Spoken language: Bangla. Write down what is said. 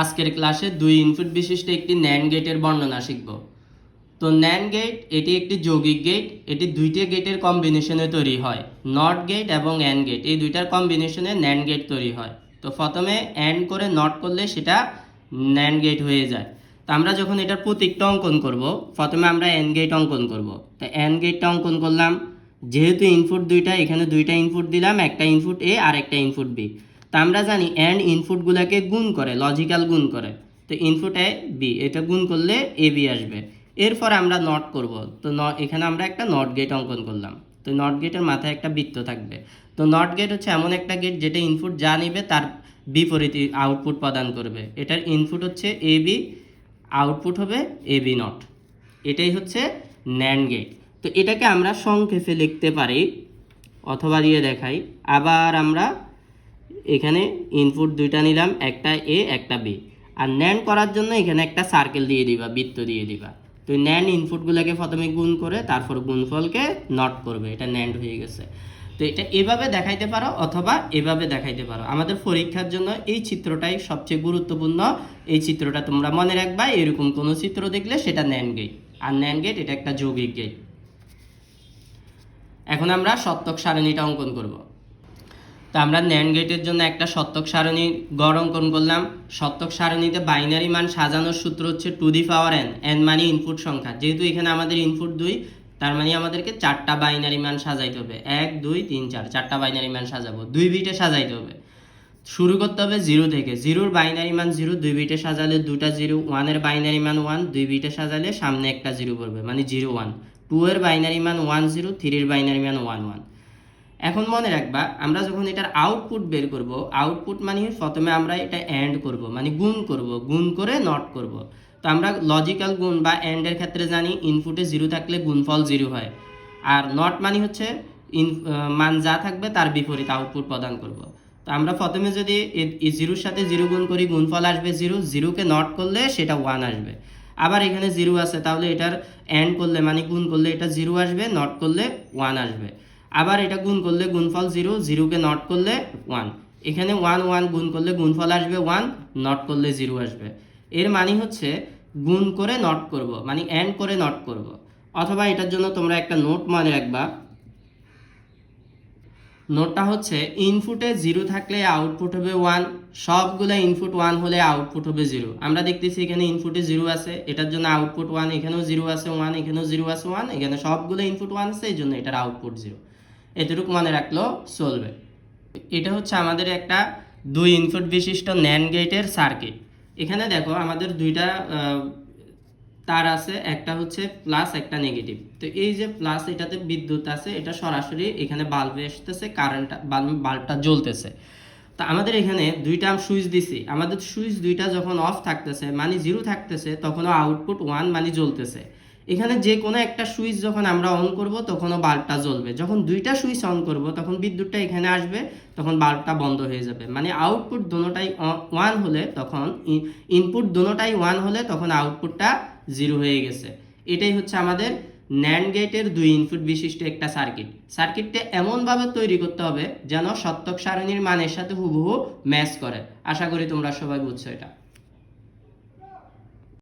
আজকের ক্লাসে দুই ইনপুট বিশিষ্ট একটি ন্যান্ড গেটের বর্ণনা শিখব। তো ন্যান্ড গেট, এটি একটি যৌগিক গেট, এটি দুইটি গেটের কম্বিনেশনে তৈরি হয় নট গেট এবং অ্যান্ড গেট। এই দুইটার কম্বিনেশনে ন্যান্ড গেট তৈরি হয়। তো প্রথমে অ্যান্ড করে নট করলে সেটা ন্যান্ড গেট হয়ে যায়। তো আমরা যখন এটার প্রতীকটা অঙ্কন করব, প্রথমে আমরা অ্যান্ড গেট অঙ্কন করব। তো অ্যান গেটটা অঙ্কন করলাম, যেহেতু ইনপুট দুইটা, এখানে দুইটা ইনপুট দিলাম, একটা ইনপুট এ আর একটা ইনপুট বি তা আমরা জানি অ্যান্ড ইনপুটগুলোকে গুণ করে লজিক্যাল গুণ করে। তো ইনপুট এ বি এটা গুণ করলে এ বি আসবে। এরপর আমরা নট করব। তো ন এখানে আমরা একটা নট গেট অঙ্কন করলাম। তো নট গেটের মাথায় একটা বৃত্ত থাকবে। তো নট গেট হচ্ছে এমন একটা গেট যেটা ইনপুট যা নিবে তার বিপরীত আউটপুট প্রদান করবে। এটার ইনপুট হচ্ছে এ বি আউটপুট হবে এ বি নট এটাই হচ্ছে ন্যান্ড গেট তো এটাকে আমরা সংক্ষেপে লিখতে পারি, অথবা দিয়ে দেখাই। আবার আমরা এখানে ইনপুট দুইটা নিলাম, একটা এ একটা বি আর ন্যান্ড করার জন্য এখানে একটা সার্কেল দিয়ে দিবা, বৃত্ত দিয়ে দিবা। তো ন্যান্ড ইনপুটগুলোকে প্রথমে গুণ করে তারপর গুণফলকে নট করবে, এটা ন্যান্ড হয়ে গেছে। তো এটা এভাবে দেখাইতে পারো অথবা এভাবে দেখাইতে পারো। আমাদের পরীক্ষার জন্য এই চিত্রটাই সবচেয়ে গুরুত্বপূর্ণ। এই চিত্রটা তোমরা মনে রাখবা, এরকম কোনো চিত্র দেখলে সেটা ন্যান্ড গেট আর ন্যান্ড গেট এটা একটা যৌগিক গেট এখন আমরা সত্যক সারণীটা অঙ্কন করব। তো আমরা ন্যান্ড গেটের জন্য একটা সত্যক সারণী গড় অঙ্কন করলাম। সত্যক সারণীতে বাইনারি মান সাজানোর সূত্র হচ্ছে to the power N N মানে ইনপুট সংখ্যা। যেহেতু এখানে আমাদের ইনপুট দুই, তার মানে আমাদেরকে চারটা বাইনারি মান সাজাইতে হবে। এক, দুই, তিন, চার, চারটা বাইনারি মান সাজাবো। দুই বিটে সাজাইতে হবে। শুরু করতে হবে জিরো থেকে। জিরোর বাইনারি মান জিরো দুই বিটে সাজালে দুটা জিরো ওয়ানের বাইনারি মান ওয়ান দুই বিটে সাজালে সামনে একটা জিরো পড়বে মানে জিরো ওয়ান টু এর বাইনারি মান ওয়ান জিরো থ্রির বাইনারি মান ওয়ান ওয়ান এখন মনে রাখবা, আমরা যখন এটার আউটপুট বের করব আউটপুট মানে প্রথমে আমরা এটা অ্যান্ড করব মানে গুণ করব, গুণ করে নট করব। তো আমরা লজিক্যাল গুণ বা অ্যান্ডের ক্ষেত্রে জানি ইনপুটে জিরো থাকলে গুণফল জিরো হয়। আর নট মানে হচ্ছে ইন মান যা থাকবে তার বিপরীত আউটপুট প্রদান করব। তো আমরা প্রথমে যদি জিরোর সাথে জিরো গুণ করি, গুণফল আসবে জিরো জিরোকে নট করলে সেটা ওয়ান আসবে। আবার এখানে জিরো আছে, তাহলে এটার অ্যান্ড করলে মানে গুণ করলে এটা জিরো আসবে নট করলে ওয়ান আসবে। আবার এটা গুণ করলে গুণফল জিরো জিরোকে নট করলে ওয়ান এখানে ওয়ান ওয়ান গুণ করলে গুণফল আসবে ওয়ান নট করলে জিরো আসবে। এর মানে হচ্ছে গুণ করে নট করব মানে অ্যান্ড করে নট করব। অথবা এটার জন্য তোমরা একটা নোট মনে রাখবা। নোটটা হচ্ছে ইনপুটে জিরো থাকলে আউটপুট হবে ওয়ান সবগুলো ইনপুট ওয়ান হলে আউটপুট হবে জিরো আমরা দেখতেছি এখানে ইনপুটে জিরো আছে, এটার জন্য আউটপুট ওয়ান এখানেও জিরো আছে ওয়ান এখানেও জিরো আছে ওয়ান এখানে সবগুলো ইনপুট ওয়ান আছে, এই জন্য এটার আউটপুট জিরো এতটুকু মনে রাখলেও চলবে। এটা হচ্ছে আমাদের একটা দুই ইনপুট বিশিষ্ট ন্যান গেটের সার্কিট এখানে দেখো আমাদের দুইটা তার আছে, একটা হচ্ছে প্লাস একটা নেগেটিভ তো এই যে প্লাস এটাতে বিদ্যুৎ আছে, এটা সরাসরি এখানে বাল্বে আসতেছে কারেন্ট বাল্বটা জ্বলতেছে। তো আমাদের এখানে দুইটা আমি সুইচ দিছি। আমাদের সুইচ দুইটা যখন অফ থাকতেছে মানে জিরো থাকতেছে, তখনও আউটপুট ওয়ান মানে জ্বলতেছে। এখানে যে কোনো একটা সুইচ যখন আমরা অন করব, তখনও বাল্বটা জ্বলবে। যখন দুইটা সুইচ অন করব, তখন বিদ্যুৎটা এখানে আসবে, তখন বাল্বটা বন্ধ হয়ে যাবে। মানে আউটপুট দোনোটাই ওয়ান হলে তখন ইনপুট দোনোটাই ওয়ান হলে তখন আউটপুটটা জিরো হয়ে গেছে। এটাই হচ্ছে আমাদের ন্যান্ড গেটের দুই ইনপুট বিশিষ্ট একটা সার্কিট সার্কিটটা এমনভাবে তৈরি করতে হবে যেন সত্যক সারণীর মানের সাথে হুবহু ম্যাচ করে। আশা করি তোমরা সবাই বুঝছ এটা।